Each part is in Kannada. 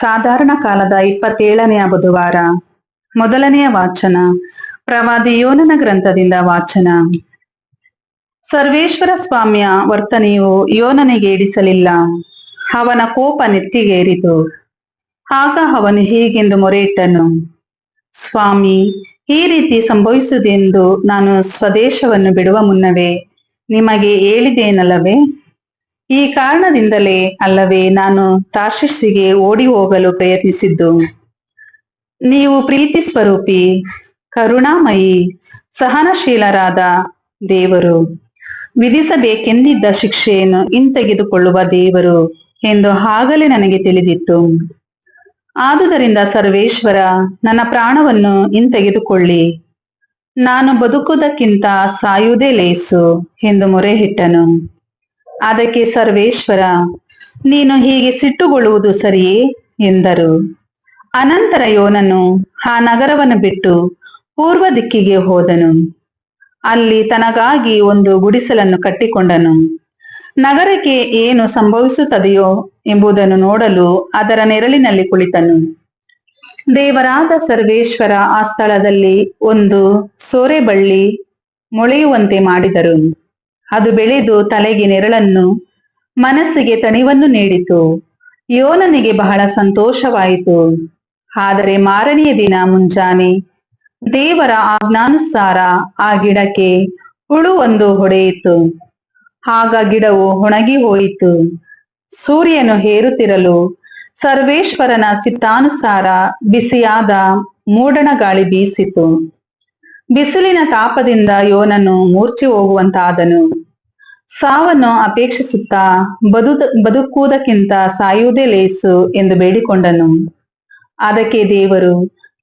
ಸಾಧಾರಣ ಕಾಲದ ಇಪ್ಪತ್ತೇಳನೆಯ ಬುಧವಾರ. ಮೊದಲನೆಯ ವಾಚನ. ಪ್ರವಾದಿ ಯೋನನ ಗ್ರಂಥದಿಂದ ವಾಚನ. ಸರ್ವೇಶ್ವರ ಸ್ವಾಮಿಯ ವರ್ತನೆಯು ಯೋನನಿಗೆ ಇಡಿಸಲಿಲ್ಲ. ಅವನ ಕೋಪ ನೆತ್ತಿಗೇರಿತು. ಆಗ ಅವನು ಹೀಗೆಂದು ಮೊರೆಯಿಟ್ಟನು. ಸ್ವಾಮಿ, ಈ ರೀತಿ ಸಂಭವಿಸುವುದೆಂದು ನಾನು ಸ್ವದೇಶವನ್ನು ಬಿಡುವ ಮುನ್ನವೇ ನಿಮಗೆ ಹೇಳಿದೇನಲ್ಲವೇ ಈ ಕಾರಣದಿಂದಲೇ ಅಲ್ಲವೇ ನಾನು ತಾಶಸ್ಸಿಗೆ ಓಡಿ ಹೋಗಲು ಪ್ರಯತ್ನಿಸಿದ್ದು. ನೀವು ಪ್ರೀತಿ ಸ್ವರೂಪಿ, ಕರುಣಾಮಯಿ, ಸಹನಶೀಲರಾದ ದೇವರು, ವಿಧಿಸಬೇಕೆಂದಿದ್ದ ಶಿಕ್ಷೆಯನ್ನು ಹಿಂತೆಗೆದುಕೊಳ್ಳುವ ದೇವರು ಎಂದು ಆಗಲೇ ನನಗೆ ತಿಳಿದಿತ್ತು. ಆದುದರಿಂದ ಸರ್ವೇಶ್ವರ, ನನ್ನ ಪ್ರಾಣವನ್ನು ಹಿಂತೆಗೆದುಕೊಳ್ಳಿ. ನಾನು ಬದುಕುವುದಕ್ಕಿಂತ ಸಾಯುವುದೇ ಲೇಸು ಎಂದು ಮೊರೆಯಿಟ್ಟನು. ಅದಕ್ಕೆ ಸರ್ವೇಶ್ವರ, ನೀನು ಹೀಗೆ ಸಿಟ್ಟುಗೊಳ್ಳುವುದು ಸರಿಯೇ? ಎಂದರು. ಅನಂತರ ಯೋನನು ಆ ನಗರವನ್ನು ಬಿಟ್ಟು ಪೂರ್ವ ದಿಕ್ಕಿಗೆ ಹೋದನು. ಅಲ್ಲಿ ತನಗಾಗಿ ಒಂದು ಗುಡಿಸಲನ್ನು ಕಟ್ಟಿಕೊಂಡನು. ನಗರಕ್ಕೆ ಏನು ಸಂಭವಿಸುತ್ತದೆಯೋ ಎಂಬುದನ್ನು ನೋಡಲು ಅದರ ನೆರಳಿನಲ್ಲಿ ಕುಳಿತನು. ದೇವರಾದ ಸರ್ವೇಶ್ವರ ಆ ಸ್ಥಳದಲ್ಲಿ ಒಂದು ಸೋರೆಬಳ್ಳಿ ಮೊಳೆಯುವಂತೆ ಮಾಡಿದರು. ಅದು ಬೆಳೆದು ತಲೆಗೆ ನೆರಳನ್ನು ಮನಸ್ಸಿಗೆ ತಣಿವನ್ನು ನೀಡಿತು. ಯೋನನಿಗೆ ಬಹಳ ಸಂತೋಷವಾಯಿತು. ಆದರೆ ಮಾರನೆಯ ದಿನ ಮುಂಜಾನೆ ದೇವರ ಆಜ್ಞಾನುಸಾರ ಆ ಗಿಡಕ್ಕೆ ಹುಳು ಒಂದು ಹೊಡೆಯಿತು. ಆಗ ಗಿಡವು ಒಣಗಿ ಹೋಯಿತು. ಸೂರ್ಯನು ಹೇರುತ್ತಿರಲು ಸರ್ವೇಶ್ವರನ ಚಿತ್ತಾನುಸಾರ ಬಿಸಿಯಾದ ಮೂಡಣ ಗಾಳಿ ಬೀಸಿತು. ಬಿಸಿಲಿನ ತಾಪದಿಂದ ಯೋನನು ಮೂರ್ಛೆ ಹೋಗುವಂತಾದನು. ಸಾವನ್ನು ಅಪೇಕ್ಷಿಸುತ್ತಾ ಬದು ಬದುಕುವುದಕ್ಕಿಂತ ಸಾಯುವುದೇ ಲೇಸು ಎಂದು ಬೇಡಿಕೊಂಡನು. ಅದಕ್ಕೆ ದೇವರು,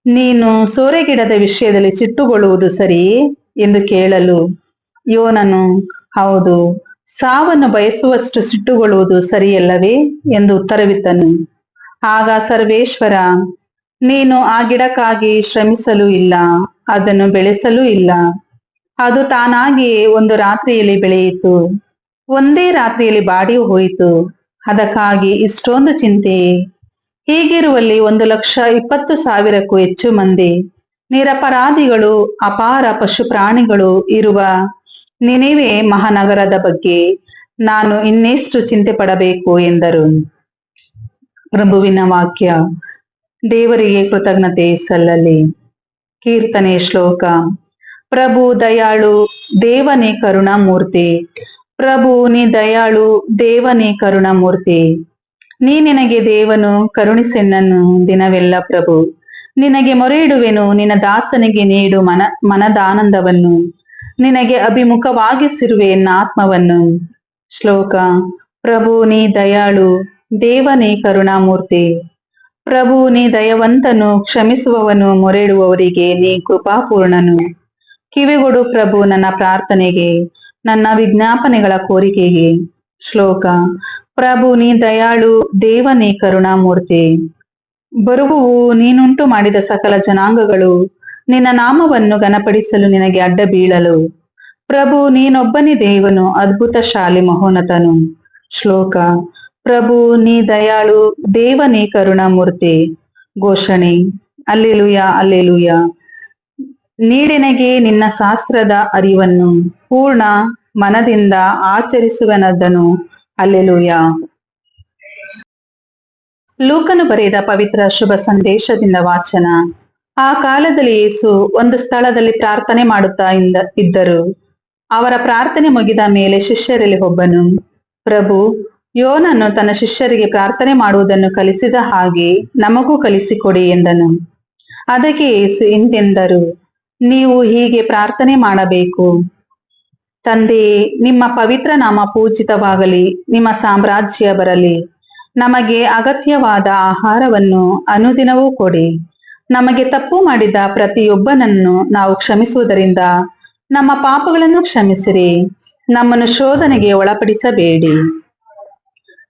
ನೀನು ಸೋರೆಗಿಡದ ವಿಷಯದಲ್ಲಿ ಸಿಟ್ಟುಗೊಳ್ಳುವುದು ಸರಿಯೇ ಎಂದು ಕೇಳಲು. ಯೋನನು, ಹೌದು, ಸಾವನ್ನು ಬಯಸುವಷ್ಟು ಸಿಟ್ಟುಗೊಳ್ಳುವುದು ಸರಿಯಲ್ಲವೇ ಎಂದು ಉತ್ತರವಿತ್ತನು. ಆಗ ಸರ್ವೇಶ್ವರ ನೀನು ಆ ಗಿಡಕ್ಕಾಗಿ ಶ್ರಮಿಸಲು ಇಲ್ಲ, ಅದನ್ನು ಬೆಳೆಸಲು ಇಲ್ಲ. ಅದು ತಾನಾಗಿಯೇ ಒಂದು ರಾತ್ರಿಯಲ್ಲಿ ಬೆಳೆಯಿತು. ಒಂದೇ ರಾತ್ರಿಯಲ್ಲಿ ಬಾಡಿ ಹೋಯಿತು. ಅದಕ್ಕಾಗಿ ಇಷ್ಟೊಂದು ಚಿಂತೆ ಹೀಗಿರುವಲ್ಲಿ ಒಂದು ಲಕ್ಷ ಇಪ್ಪತ್ತು ಸಾವಿರಕ್ಕೂ ಹೆಚ್ಚು ಮಂದಿ ನಿರಪರಾಧಿಗಳು, ಅಪಾರ ಪಶು ಪ್ರಾಣಿಗಳು ಇರುವ ನಿನೆವೆ ಮಹಾನಗರದ ಬಗ್ಗೆ ನಾನು ಇನ್ನೆಷ್ಟು ಚಿಂತೆ ಪಡಬೇಕು ಎಂದರು. ಪ್ರಭುವಿನ ವಾಕ್ಯ. ದೇವರಿಗೆ ಕೃತಜ್ಞತೆ ಸಲ್ಲಲಿ. ಕೀರ್ತನೆ ಶ್ಲೋಕ. ಪ್ರಭು ದಯಾಳು, ದೇವನೇ ಕರುಣಾಮೂರ್ತಿ. ಪ್ರಭು ನೀ ದಯಾಳು, ದೇವನೇ ಕರುಣಾಮೂರ್ತಿ. ನೀ ನಿನಗೆ ದೇವನು ಕರುಣಿಸೆನ್ನನ್ನು ದಿನವೆಲ್ಲ ಪ್ರಭು. ನಿನಗೆ ಮೊರೆಯಿಡುವೆನು, ನಿನ್ನ ದಾಸನಿಗೆ ನೀಡು ಮನ, ಮನದಾನಂದವನ್ನು. ನಿನಗೆ ಅಭಿಮುಖವಾಗಿಸಿರುವೆ ಆತ್ಮವನ್ನು. ಶ್ಲೋಕ. ಪ್ರಭು ನೀ ದಯಾಳು, ದೇವನೇ ಕರುಣಾಮೂರ್ತಿ. ಪ್ರಭು, ನೀ ದಯವಂತನು, ಕ್ಷಮಿಸುವವನು ಮೊರೆಡುವವರಿಗೆ ನೀ ಕೃಪಾಪೂರ್ಣನು. ಕಿವಿಗೊಡು ಪ್ರಭು ನನ್ನ ಪ್ರಾರ್ಥನೆಗೆ, ನನ್ನ ವಿಜ್ಞಾಪನೆಗಳ ಕೋರಿಕೆಗೆ. ಶ್ಲೋಕ, ಪ್ರಭು, ನೀ ದಯಾಳು, ದೇವನೇ ಕರುಣಾಮೂರ್ತಿ. ಬರುವುವು ನೀನುಂಟು ಮಾಡಿದ ಸಕಲ ಜನಾಂಗಗಳು, ನಿನ್ನ ನಾಮವನ್ನು ಘನಪಡಿಸಲು ನಿನಗೆ ಅಡ್ಡ ಬೀಳಲು. ಪ್ರಭು, ನೀನೊಬ್ಬನೇ ದೇವನು ಅದ್ಭುತ ಶಾಲಿ ಮಹೋನತನು ಶ್ಲೋಕ ಪ್ರಭು, ನೀ ದಯಾಳು, ದೇವನೇ ಕರುಣಾಮೂರ್ತಿ. ಘೋಷಣೆ, ಅಲ್ಲೆಲುಯ ಅಲ್ಲೆಲುಯ. ನೀಡೆನಗೆ ನಿನ್ನ ಶಾಸ್ತ್ರದ ಅರಿವನ್ನು ಪೂರ್ಣ ಮನದಿಂದ ಆಚರಿಸುವನದನು. ಅಲ್ಲೆಲುಯ. ಲೂಕನು ಬರೆದ ಪವಿತ್ರ ಶುಭ ಸಂದೇಶದಿಂದ ವಾಚನ. ಆ ಕಾಲದಲ್ಲಿ ಯೇಸು ಒಂದು ಸ್ಥಳದಲ್ಲಿ ಪ್ರಾರ್ಥನೆ ಮಾಡುತ್ತಾ ಇಂದ, ಇದ್ದರು. ಅವರ ಪ್ರಾರ್ಥನೆ ಮುಗಿದ ಮೇಲೆ ಶಿಷ್ಯರಲ್ಲಿ ಒಬ್ಬನು, ಪ್ರಭು ಯೋನನ್ನು ತನ್ನ ಶಿಷ್ಯರಿಗೆ ಪ್ರಾರ್ಥನೆ ಮಾಡುವುದನ್ನು ಕಲಿಸಿದ ಹಾಗೆ ನಮಗೂ ಕಲಿಸಿಕೊಡಿ ಎಂದನು. ಅದಕ್ಕೆ ಯೇಸು ಇಂತೆಂದರು, ನೀವು ಹೀಗೆ ಪ್ರಾರ್ಥನೆ ಮಾಡಬೇಕು. ತಂದೆಯೇ ನಿಮ್ಮ ಪವಿತ್ರ ನಾಮ ಪೂಜಿತವಾಗಲಿ, ನಿಮ್ಮ ಸಾಮ್ರಾಜ್ಯ ಬರಲಿ. ನಮಗೆ ಅಗತ್ಯವಾದ ಆಹಾರವನ್ನು ಅನುದಿನವೂ ಕೊಡಿ. ನಮಗೆ ತಪ್ಪು ಮಾಡಿದ ಪ್ರತಿಯೊಬ್ಬನನ್ನು ನಾವು ಕ್ಷಮಿಸುವುದರಿಂದ ನಮ್ಮ ಪಾಪಗಳನ್ನು ಕ್ಷಮಿಸಿರಿ. ನಮ್ಮನ್ನು ಶೋಧನೆಗೆ ಒಳಪಡಿಸಬೇಡಿ.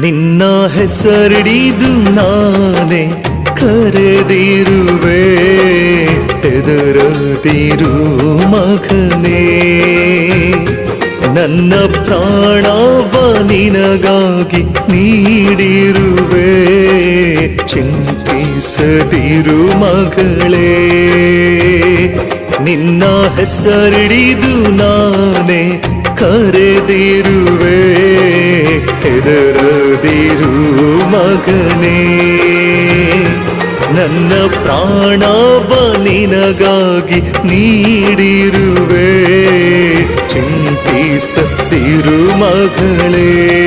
ನಿನ್ನ ಹೆಸರಿಡಿದು ನಾನೇ ಕರೆದಿರುವೆ ತೆದರದಿರು ಮಗನೇ. ನನ್ನ ಪ್ರಾಣವ ನಿನಗಾಗಿ ನೀಡಿರುವೆ, ಚಿಂತಿಸದಿರು ಮಗಳೇ. ನಿನ್ನ ಹೆಸರಿಡಿದು ನಾನೇ ಕರೆದಿರುವೆ ಹೆದರದಿರು ಮಗನೇ, ನನ್ನ ಪ್ರಾಣವ ನಿನಗಾಗಿ ನೀಡಿರುವೆ. ಚಿಂತಿಸದಿರು ಮಗಳೇ,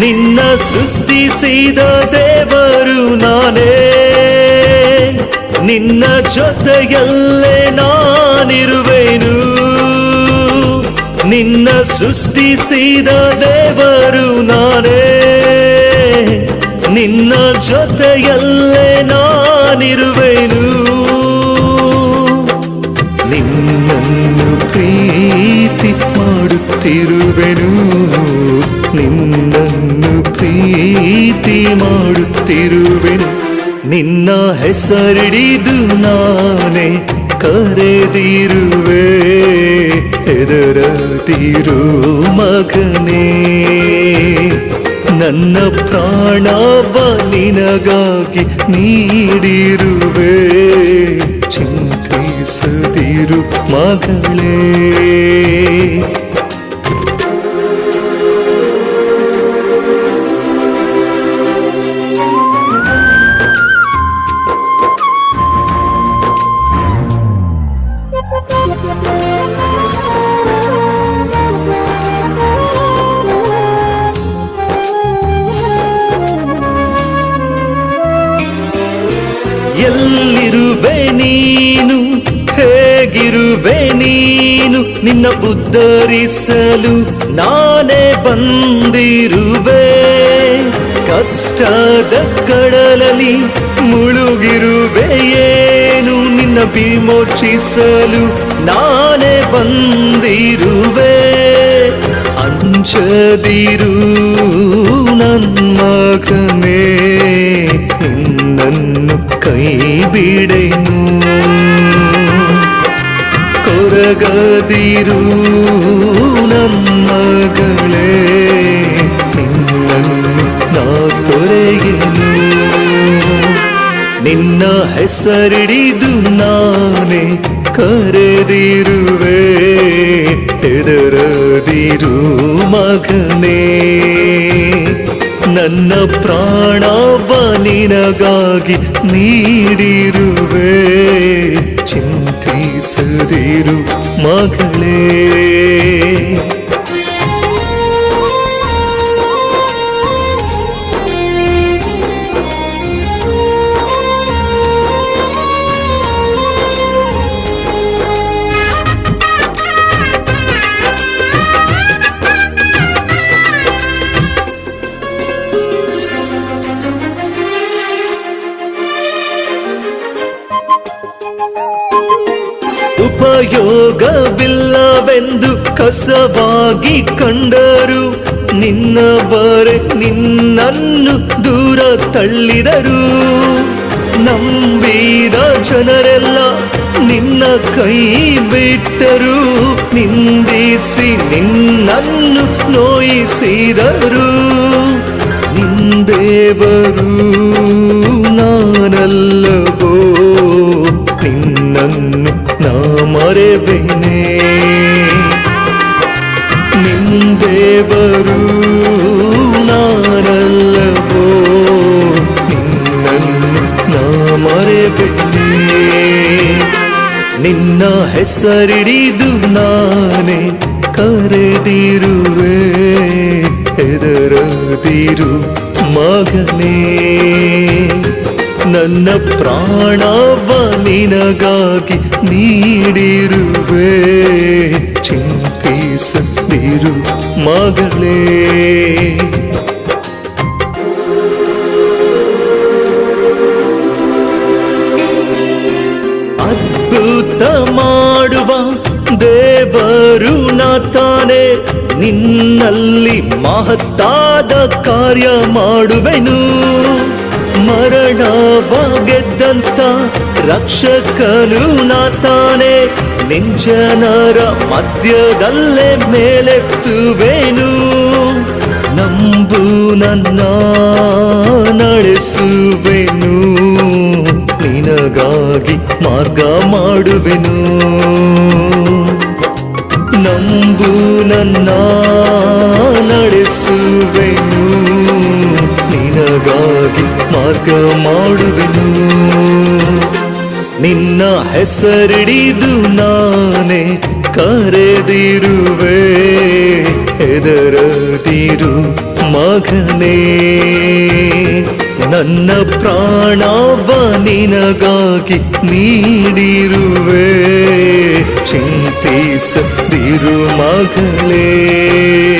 ನಿನ್ನ ಸೃಷ್ಟಿಸಿದ ದೇವರು ನಾನೇ. ನಿನ್ನ ಜೊತೆಯಲ್ಲೇ ನಾನಿರುವೆನು. ನಿನ್ನ ಸೃಷ್ಟಿಸಿದ ದೇವರು ನಾನೇ. ನಿನ್ನ ಜೊತೆಯಲ್ಲೇ ನಾನಿರುವೆನು. ನಿನ್ನನ್ನು ಪ್ರೀತಿ ಮಾಡುತ್ತಿರುವೆನು. ನಿನ್ನನ್ನು ಪ್ರೀತಿ ಮಾಡುತ್ತಿರುವೆನು. ನಿನ್ನ ಹೆಸರಿಡಿದು ನಾನೇ ಕರೆದಿರುವೆ. ಹೆದರದಿರು ಮಗನೇ ನನ್ನ ಪ್ರಾಣವ ನಿನಗಾಗಿ ನೀಡಿರುವೆ ಚಿಂತಿಸದಿರು ಮಗಳೇ ನಿನ್ನ ಉದ್ಧರಿಸಲು ನಾನೇ ಬಂದಿರುವೆ. ಕಷ್ಟದ ಕಡಲಲ್ಲಿ ಮುಳುಗಿರುವೆ ಏನು ನಿನ್ನ ವಿಮೋಚಿಸಲು ನಾನೇ ಬಂದಿರುವೆ. ಅಂಚದಿರು ನನ್ಮಗನೇ ನಿನ್ನನ್ನು ಕೈ ಬಿಡೆನು ಕೊರಗದಿರು ನಮ್ಮಗಳೇ ನಿನ್ನನ್ನು ನಾ ತೊರೆಯನು. ನಿನ್ನ ಹೆಸರಿಡಿದು ನಾನೇ ಕರೆದಿರುವೆ, ಹೆದರದಿರು ಮಗನೇ. ನನ್ನ ಪ್ರಾಣವ ನಿನಗಾಗಿ ನೀಡಿರುವೆ. ಮಗಳೇ ಉಪಯೋಗವಿಲ್ಲವೆಂದು ಕಸವಾಗಿ ಕಂಡರು. ನಿನ್ನವರೆ ನಿನ್ನನ್ನು ದೂರ ತಳ್ಳಿದರು. ನಂಬಿದ ಜನರೆಲ್ಲ ನಿನ್ನ ಕೈ ಬಿಟ್ಟರು. ನಿಂದಿಸಿ ನಿನ್ನನ್ನು ನೋಯಿಸಿದರು. ನಿಂದೇವರು ನಾನಲ್ಲವೋ ಮರೆವೆನೆ ನಿಂದೇವರು ನಾನಲ್ಲವೋ? ನಿನ್ನನ್ನು ನಾ ಮರೆವೆನೆ ನಿನ್ನ ಹೆಸರಿಡಿದು ನಾನೇ ಕರೆದಿರುವೆ. ಹೆದರದಿರು ಮಗನೇ. ನನ್ನ ಪ್ರಾಣವ ನಿನಗಾಗಿ ನೀಡಿರುವೆ. ಚಿಂತಿಸದಿರು ಮಗಳೇ. ಅದ್ಭುತ ಮಾಡುವ ದೇವರು ನಾತಾನೆ ನಿನ್ನಲ್ಲಿ ಮಹತ್ತಾದ ಕಾರ್ಯ ಮಾಡುವೆನು. ಮರಣವ ಗೆದ್ದಂತ ರಕ್ಷಕನು ನಾತಾನೆ, ನಿಂಜನರ ಮಧ್ಯದಲ್ಲೇ ಮೇಲೆತ್ತುವೆನು. ನಂಬು ನನ್ನ ನಡೆಸುವೆನು, ನಿನಗಾಗಿ ಮಾರ್ಗ ಮಾಡುವೆನು. ನಂಬು ನನ್ನ ನಡೆಸುವೆನು. ಮಾರ್ಗ ಮಾಡುವೆನು. ನಿನ್ನ ಹೆಸರಿಡಿದು ನಾನೇ ಕರೆದಿರುವೆ. ಹೆದರದಿರು ಮಗನೇ. ನನ್ನ ಪ್ರಾಣವ ನಿನಗಾಗಿ ನೀಡಿರುವೆ. ಚಿಂತಿಸದಿರು ಮಗಳೇ.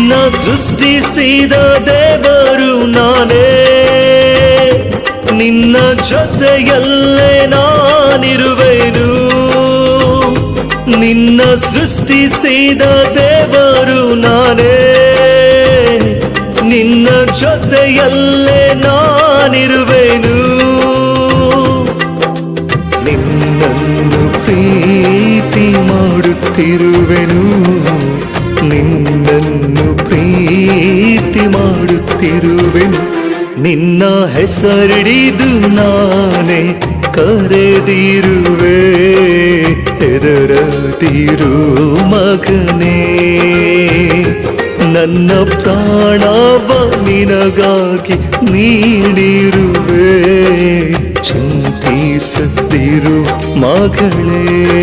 ನಿನ್ನ ಸೃಷ್ಟಿಸಿದ ದೇವರು ನಾನೇ. ನಿನ್ನ ಜೊತೆಯಲ್ಲೇ ನಾನಿರುವೆನು. ನಿನ್ನ ಸೃಷ್ಟಿಸಿದ ದೇವರು ನಾನೇ. ನಿನ್ನ ಜೊತೆಯಲ್ಲೇ ನಾನಿರುವೆನು. ನಿನ್ನನ್ನು ಪ್ರೀತಿ ಮಾಡುತ್ತಿರುವೆನು. ಪ್ರೀತಿ ಮಾಡುತ್ತಿರುವೆನು. ನಿನ್ನ ಹೆಸರಿಡಿದು ನಾನೇ ಕರೆದಿರುವೆ. ಹೆದರದಿರು ಮಗನೇ. ನನ್ನ ಪ್ರಾಣವ ನಿನಗಾಗಿ ನೀಡಿರುವೆ. ಚಿಂತಿಸದಿರು ಮಗಳೇ.